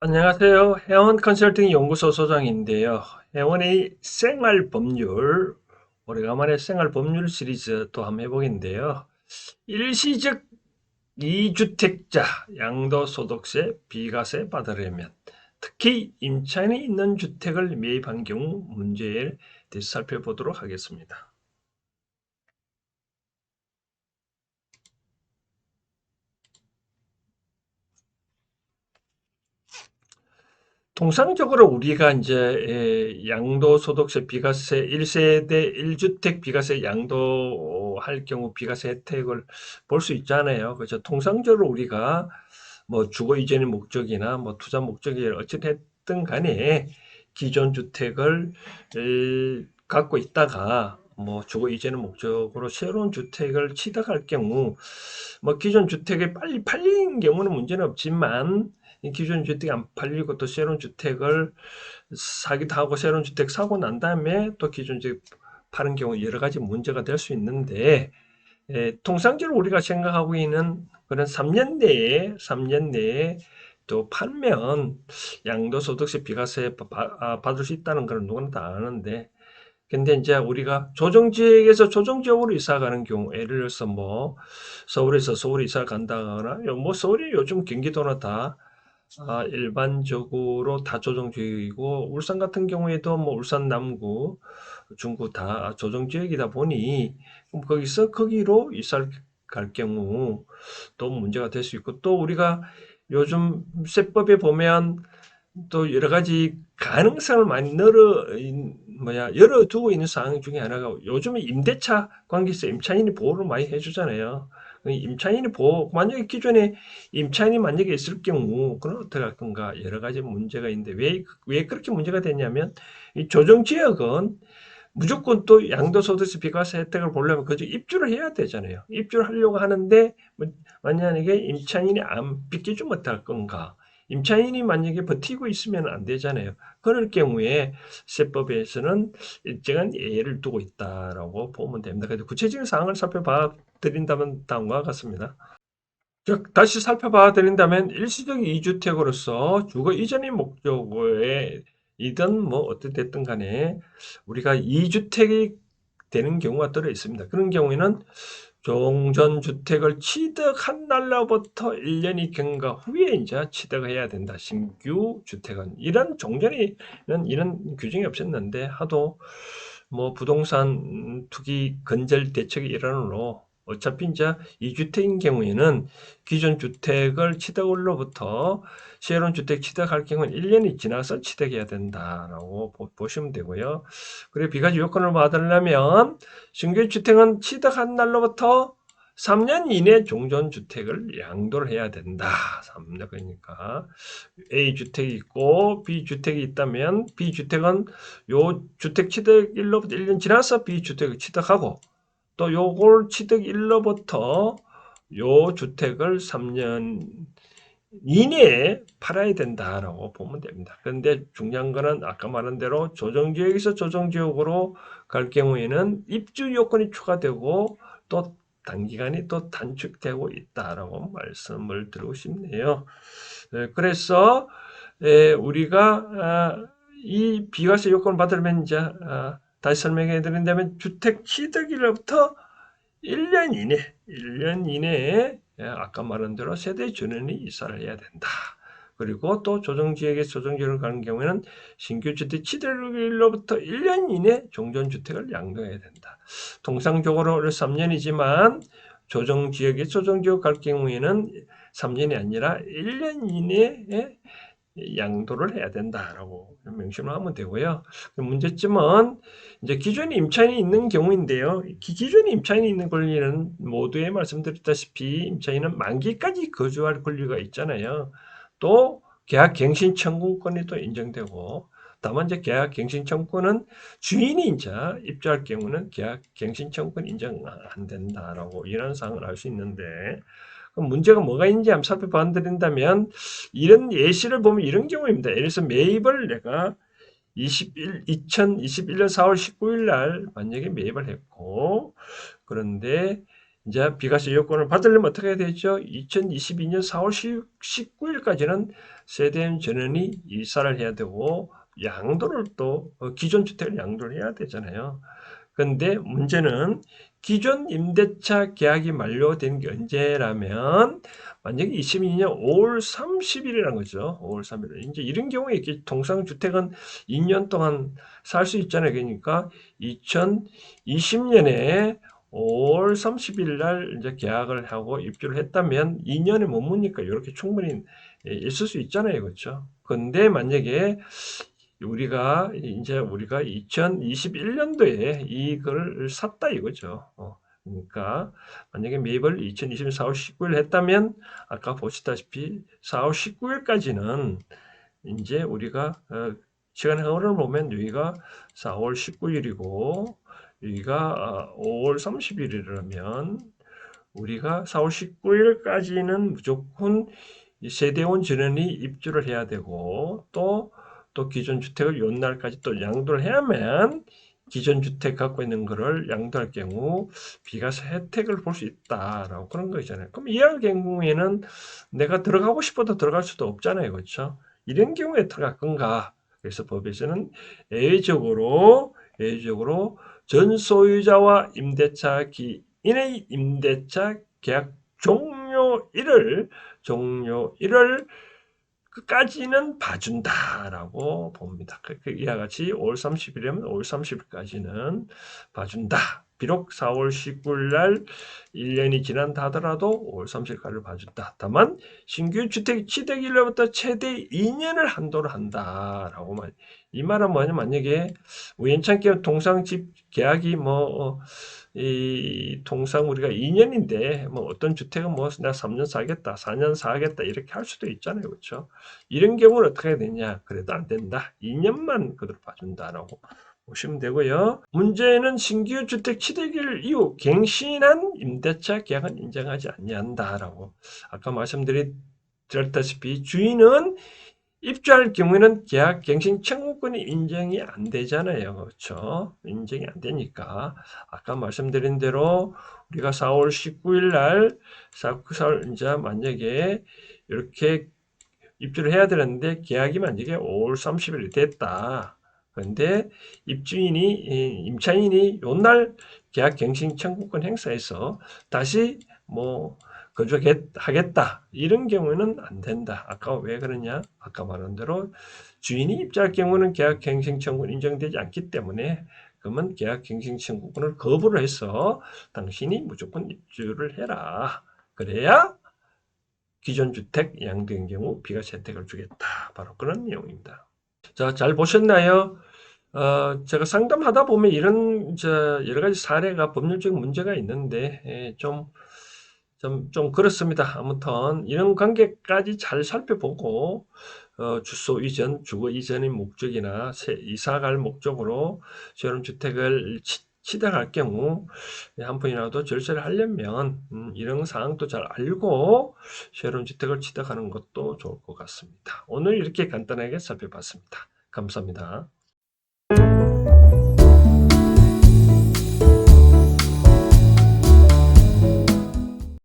안녕하세요. 해원 컨설팅 연구소 소장인데요. 해원의 생활 법률, 오래간만에 생활 법률 시리즈 또 한번 해보겠는데요. 일시적 이주택자 양도소득세 비과세 받으려면 특히 임차인이 있는 주택을 매입한 경우 문제에 대해서 살펴보도록 하겠습니다. 통상적으로 우리가 이제 양도소득세 비과세 1세대 1주택 비과세 양도할 경우 비과세 혜택을 볼 수 있잖아요. 그죠? 통상적으로 우리가 뭐 주거 이전의 목적이나 뭐 투자 목적이 어찌됐든 간에 기존 주택을 갖고 있다가 뭐 주거 이전의 목적으로 새로운 주택을 취득할 경우 뭐 기존 주택이 빨리 팔리는 경우는 문제는 없지만 기존 주택이 안 팔리고 또 새로운 주택을 사기도 하고 새로운 주택 사고 난 다음에 또 기존 주택 파는 경우 여러 가지 문제가 될 수 있는데 에, 통상적으로 우리가 생각하고 있는 그런 3년 내에 3년 내에 또 팔면 양도소득세 비과세 아, 받을 수 있다는 걸 누구나 다 아는데 근데 이제 우리가 조정지역에서 조정지역으로 이사 가는 경우 예를 들어서 뭐 서울에서 서울 이사 간다거나 뭐 서울이 요즘 경기도나 다 아, 일반적으로 다 조정 지역이고 울산 같은 경우에도 뭐 울산 남구, 중구 다 조정 지역이다 보니 거기서 거기로 이사를 갈 경우 또 문제가 될 수 있고 또 우리가 요즘 세법에 보면 또 여러 가지 가능성을 많이 열어 뭐야 열어두고 있는 상황 중에 하나가 요즘에 임대차 관계에서 임차인이 보호를 많이 해주잖아요. 그 임차인이 보호 만약에 기존에 임차인이 만약에 있을 경우 그럼 어떻게 할 건가 여러 가지 문제가 있는데 왜 왜 그렇게 문제가 되냐면 이 조정 지역은 무조건 또 양도소득세 비과세 혜택을 보려면 그저 입주를 해야 되잖아요. 입주를 하려고 하는데 뭐 만약에 임차인이 안 빚기지 못할 건가? 임차인이 만약에 버티고 있으면 안 되잖아요. 그럴 경우에 세법에서는 일정한 예를 두고 있다라고 보면 됩니다. 그래서 구체적인 사항을 살펴봐 드린다면 다음과 같습니다. 즉 다시 살펴봐 드린다면 일시적 이주택으로서 주거 이전의 목적에 이든 뭐 어떻게 됐든 간에 우리가 이주택이 되는 경우가 들어 있습니다. 그런 경우에는 종전주택을 취득한 날로부터 1년이 경과 후에 이제 취득해야 된다. 신규 주택은 이런 종전에는 이런 규정이 없었는데 하도 뭐 부동산 투기 건절 대책의 일환으로 어차피 이제 이주택인 경우에는 기존 주택을 취득으로부터 새로운 주택 취득할 경우는 1년이 지나서 취득해야 된다라고 보시면 되고요. 그리고 비과세 요건을 받으려면 신규 주택은 취득한 날로부터 3년 이내 종전 주택을 양도를 해야 된다. 3년 그러니까 A 주택이 있고 B 주택이 있다면 B 주택은 요 주택 취득일로부터 1년 지나서 B 주택을 취득하고 또 요걸 취득일로부터 요 주택을 3년 이내에 팔아야 된다라고 보면 됩니다. 그런데 중요한 거는 아까 말한 대로 조정지역에서 조정지역으로 갈 경우에는 입주 요건이 추가되고 또 단기간이 또 단축되고 있다라고 말씀을 드리고 싶네요. 네, 그래서 우리가 아, 이 비과세 요건을 받으려면 이제 아, 다시 설명해 드린다면 주택 취득일로부터 1년 이내, 1년 이내에 예, 아까 말한 대로 세대 전원이 이사를 해야 된다. 그리고 또 조정지역에 조정지역을 가는 경우에는 신규 주택 취득일로부터 1년 이내 종전주택을 양도해야 된다. 통상적으로 3년이지만 조정지역에 조정지역 갈 경우에는 3년이 아니라 1년 이내에 양도를 해야 된다라고 명심을 하면 되고요. 문제점은 이제 기존에 임차인이 있는 경우인데요. 기존에 임차인이 있는 권리는 모두에 말씀드렸다시피 임차인은 만기까지 거주할 권리가 있잖아요. 또 계약 갱신 청구권이 또 인정되고 다만 이제 계약 갱신 청구는 주인이 이제 입주할 경우는 계약 갱신 청구권 인정 안 된다라고 이런 사항을 알 수 있는데 문제가 뭐가 있는지 한번 살펴봐 드린다면 이런 예시를 보면 이런 경우입니다. 예를 들어서 매입을 내가 21, 2021년 4월 19일 날 만약에 매입을 했고 그런데 이제 비과세 요건을 받으려면 어떻게 해야 되죠? 2022년 4월 19일까지는 세대임 전원이 이사를 해야 되고 양도를 또 어, 기존 주택을 양도를 해야 되잖아요. 근데 문제는 기존 임대차 계약이 만료된 게 언제라면 만약에 22년 5월 30일이라는 거죠. 5월 3일. 이제 이런 경우에 이렇게 통상주택은 2년 동안 살 수 있잖아요. 그러니까 2020년에 5월 30일 날 이제 계약을 하고 입주를 했다면 2년에 머무니까 이렇게 충분히 예, 있을 수 있잖아요. 그렇죠? 근데 만약에 우리가 이제 우리가 2021년도에 이걸 샀다 이거죠. 어, 그러니까 만약에 매입을 2020년 4월 19일 했다면 아까 보시다시피 4월 19일까지는 이제 우리가 어, 시간 흐름을 보면 여기가 4월 19일이고 여기가 5월 30일이라면 우리가 4월 19일까지는 무조건 이 세대원 전원이 입주를 해야 되고 또 또 기존 주택을 요 날까지 또 양도를 해야만 기존 주택 갖고 있는 거를 양도할 경우 비과세 혜택을 볼 수 있다라고 그런 거 있잖아요. 그럼 이할 경우에는 내가 들어가고 싶어도 들어갈 수도 없잖아요. 그렇죠? 이런 경우에 들어갈 건가? 그래서 법에서는 예외적으로 예외적으로 전 소유자와 임대차 기인의 임대차 계약 종료일을 종료일을 끝까지는 봐준다라고 봅니다. 그- 그 이와 같이 5월 30일이면 5월 30일까지는 봐준다. 비록 4월 19일 날 1년이 지난다 하더라도 5월 30일까지를 봐준다. 다만 신규 주택 취득 일로부터 최대 2년을 한도로 한다라고 말. 이 말은 뭐냐 만약에 우연찮게 동상 집 계약이 뭐 어, 이 통상 우리가 2년인데 뭐 어떤 주택은 뭐 내가 3년 사겠다, 4년 사겠다 이렇게 할 수도 있잖아요, 그렇죠? 이런 경우는 어떻게 되냐? 그래도 안 된다. 2년만 그대로 봐준다라고 보시면 되고요. 문제는 신규 주택 취득일 이후 갱신한 임대차 계약은 인정하지 아니한다라고 아까 말씀드렸다시피 주인은 입주할 경우에는 계약 갱신 청구권이 인정이 안 되잖아요. 그렇죠? 인정이 안 되니까 아까 말씀드린 대로 우리가 4월 19일 날 4월 이제 만약에 이렇게 입주를 해야 되는데 계약이 만약에 5월 30일이 됐다. 그런데 입주인이 이 임차인이 요날 계약 갱신 청구권 행사해서 다시 뭐 거주하겠다 이런 경우에는 안 된다. 아까 왜 그러냐? 아까 말한 대로 주인이 입주할 경우는 계약 갱신 청구는 인정되지 않기 때문에 그러면 계약 갱신 청구권을 거부를 해서 당신이 무조건 입주를 해라. 그래야 기존 주택 양도인 경우 비과세 혜택을 주겠다. 바로 그런 내용입니다. 자, 잘 보셨나요? 어, 제가 상담하다 보면 이런 저 여러 가지 사례가 법률적인 문제가 있는데 예, 좀 좀, 좀 그렇습니다. 아무튼 이런 관계까지 잘 살펴보고 어, 주소 이전, 주거 이전의 목적이나 새, 이사 갈 목적으로 저런 주택을 치, 취득할 경우 한 분이라도 절세를 하려면 음, 이런 사항도 잘 알고 새로운 주택을 취득하는 것도 좋을 것 같습니다. 오늘 이렇게 간단하게 살펴봤습니다. 감사합니다.